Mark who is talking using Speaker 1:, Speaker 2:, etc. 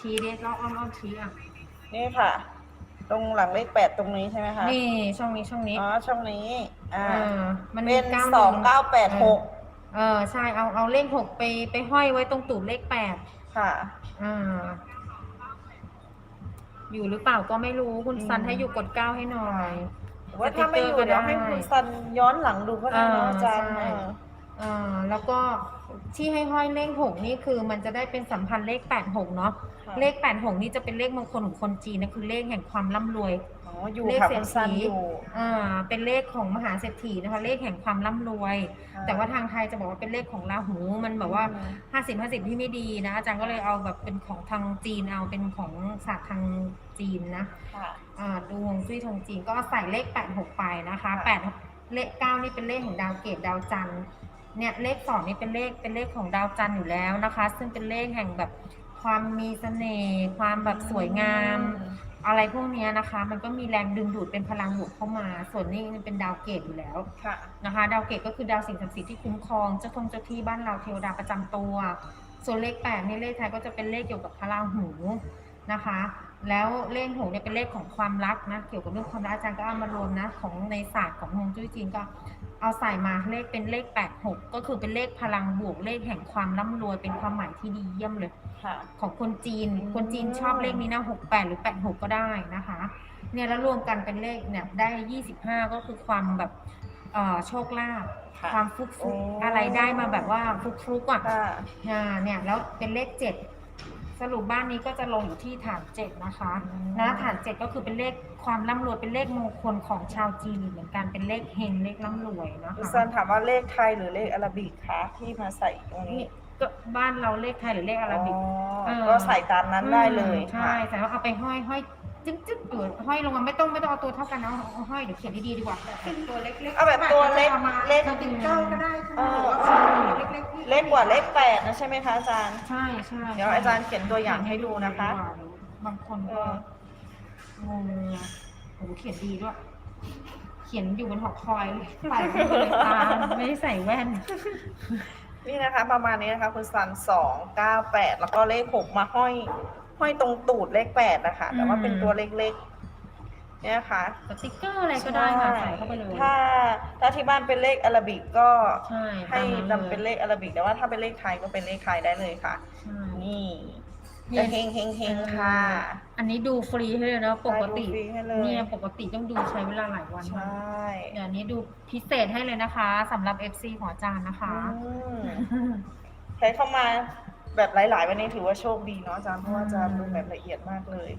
Speaker 1: ชี้เด็กอ้อมอ้อมอ้อมชี้อะ
Speaker 2: นี่ค่ะ ตรงหลังเลขแปดตรงนี้ใช่ไหมคะ
Speaker 1: นี่ช่องนี้ช่องนี้
Speaker 2: อ๋อช่องนี้ อ่า
Speaker 1: เออมัน
Speaker 2: เป็น
Speaker 1: ก้
Speaker 2: สองเก้าแปดหก
Speaker 1: เออใช่เอาเอาเลขหกไปไปห้อยไว้ตรงตูดเลขแปด
Speaker 2: ค่ะ
Speaker 1: อ่า อยู่หรือเปล่าก็ไม่รู้คุณ
Speaker 2: อืม
Speaker 1: ซันให้อยู่กดเก้าให้หน่อย
Speaker 2: หรือว่าถ้าไม่อยู่เดี๋ยวให้คุณซันย้อนหลังดูก็ได้เนอะอาจารย์
Speaker 1: ใช่
Speaker 2: เออ
Speaker 1: อ่าแล้วก็ที่ให้ห้อยเลขหกนี่คือมันจะได้เป็นสัมพันธ์เลขแปดหกเนาะ
Speaker 2: ค่ะ
Speaker 1: เลขแปดหกนี่จะเป็นเลขมงคลของคนจีนนะคือเลขแห่งความร่ำรวย
Speaker 2: อ๋ออยู่
Speaker 1: เลข
Speaker 2: ค่ะ
Speaker 1: เศร
Speaker 2: คุ
Speaker 1: ษ
Speaker 2: ณซัน
Speaker 1: ฐี
Speaker 2: อยู่
Speaker 1: อ่าเป็นเลขของมหาเศรษฐีนะคะ เลขแห่งความร่ำรวยแต่ว่าทางไทยจะบอกว่าเป็นเลขของราหูมันแบบว่า
Speaker 2: อืม
Speaker 1: ห้าสิบห้าสิบที่ไม่ดีนะ อาจารย์ก็เลยเอาแบบเป็นของทางจีนเอาเป็นของศาสตร์ทางจีนนะ
Speaker 2: ค่ะ
Speaker 1: อ่าดูฮวงจุ้ยทางจีนก็ใส่เลขแปดหกไปนะคะ
Speaker 2: ค่ะ
Speaker 1: แปดเลขเก้านี่เป็นเลขของดาวเกตดาวจันทร์ เนี่ยเลขสองนี่เป็นเลขเป็นเลขของดาวจันทร์อยู่แล้วนะคะ ซึ่งเป็นเลขแห่งแบบความมีเสน่ห์ความแบบสวยงาม อะไรพวกเนี้ยนะคะ มันก็มีแรงดึงดูดเป็นพลังบวกเข้ามา ส่วนนี้เป็นดาวเกตอยู่แล้ว
Speaker 2: ค่ะ
Speaker 1: นะคะ ดาวเกตก็คือดาวสิ่งศักดิ์สิทธิ์ที่คุ้มครองเจ้าทงเจ้าที่บ้านเราเทวดาประจำตัว ส่วนเลขแปดนี่เลขไทยก็จะเป็นเลขเกี่ยวกับพระราหูนะคะ แล้วเลขหกเนี่ยเป็นเลขของความรักนะ เกี่ยวกับเรื่องความรักอาจารย์ก็เอามารวมนะ ของในศาสตร์ของฮวงจุ้ยจีนก็เอาใส่มาเลขเป็นเลขแปดหกก็คือเป็นเลขพลังบวกเลขแห่งความร่ำรวยเป็นความหมายที่ดีเยี่ยมเลย
Speaker 2: ค่ะ
Speaker 1: ของคนจีน
Speaker 2: อืม
Speaker 1: คนจีนชอบเลขนี้นะหกแปดหรือแปดหกก็ได้นะคะ เนี่ยแล้วรวมกันเป็นเลขเนี่ยได้ยี่สิบห้าก็คือความแบบเอ่อโชคลาภ
Speaker 2: ค่ะ
Speaker 1: ความฟุกฟุก
Speaker 2: โอ้
Speaker 1: อะไรได้มาแบบว่าฟุกฟุกๆอะ
Speaker 2: ค่ะ
Speaker 1: อ่าเนี่ยแล้วเป็นเลขเจ็ด สรุปบ้านนี้ก็จะลงอยู่ที่ฐานเจ็ดนะคะ
Speaker 2: อืม
Speaker 1: นะฐานเจ็ดก็คือเป็นเลขความร่ำรวยเป็นเลขมงคลของชาวจีนเหมือนกันเป็นเลขเฮงเลขร่ำรวยนะ
Speaker 2: คุณ
Speaker 1: คะ
Speaker 2: ซันถามว่าเลขไทยหรือเลขอาราบิกคะที่มาใส่ตรงนี้
Speaker 1: นี่ก็บ้านเราเลขไทยหรือเลขอาราบิก
Speaker 2: อ๋อ
Speaker 1: เออ
Speaker 2: ก็ใส่ตามนั้นได้เลย
Speaker 1: อืม
Speaker 2: ค่ะ
Speaker 1: ใช่แต่ว่าเอาไปห้อยห้อยจึ๊กจึ๊กอยู่ห้อยลงมาไม่ต้องไม่ต้องเอาตัวเท่ากันนะเอาเอาห้อยเดี๋ยวเขียนดีๆดีกว่าตัวเล็กๆ
Speaker 2: เอาแบบตัวเล็ก
Speaker 1: อามา
Speaker 2: เล็ก
Speaker 1: เราติดเก้าก็ได้ใช่ไหม
Speaker 2: เออ
Speaker 1: หรือว่าเอาเล็กๆที่
Speaker 2: เล็กกว่าเลขแปดนะใช่ไหมคะอาจารย์
Speaker 1: ใช่ใช่
Speaker 2: เดี๋ยวอาจารย์เขียนตัวอย่างให้ดูนะคะ
Speaker 1: บางคน
Speaker 2: เอ
Speaker 1: ก็
Speaker 2: อ
Speaker 1: งงอะโอ้โหเขียนดีด้วย เขียนอยู่บนหอคอยใส่ไม่เลยตาไม่ได้ใส่แว่น
Speaker 2: นี่นะคะประมาณนี้นะคะคุณซันสองเก้าแปดแล้วก็เลขหกมาห้อย ห้อยตรงตูดเลขแปดนะคะแต่ว่าเป็นตัวเล็กๆ เนี่ยนะคะ
Speaker 1: สติ๊กเกอร์อะไรก็ได้ค่ะใส่เข้าไปเลย
Speaker 2: ถ้าถ้าที่บ้านเป็นเลขอาราบิกก็
Speaker 1: ใช่
Speaker 2: ให้
Speaker 1: ตาม
Speaker 2: นำ
Speaker 1: นั้น
Speaker 2: เป็นเลขอาราบิกแต่ว่าถ้าเป็นเลขไทยก็เป็นเลขไทยได้เลยค่ะ
Speaker 1: ใช่
Speaker 2: นี่
Speaker 1: นี่
Speaker 2: จะเฮงเฮงเฮงค่ะ
Speaker 1: อันนี้ดูฟรีให้เลยนะปกติ
Speaker 2: ได้ดูฟรีให้เลย
Speaker 1: เนี่ยปกติต้องดูใช้เวลาหลายวัน
Speaker 2: ใช
Speaker 1: มาก่่เดี๋ยวนี้ดูพิเศษให้เลยนะคะสำหรับ FC ของอาจารย์นะคะ
Speaker 2: อืมใช้เข้ามาแบบหลาย ๆ วันนี้ถือว่าโชคดีเนาะอาจารย์เพราะว่าอาจารย์ดูแบบละเอียดมากเลย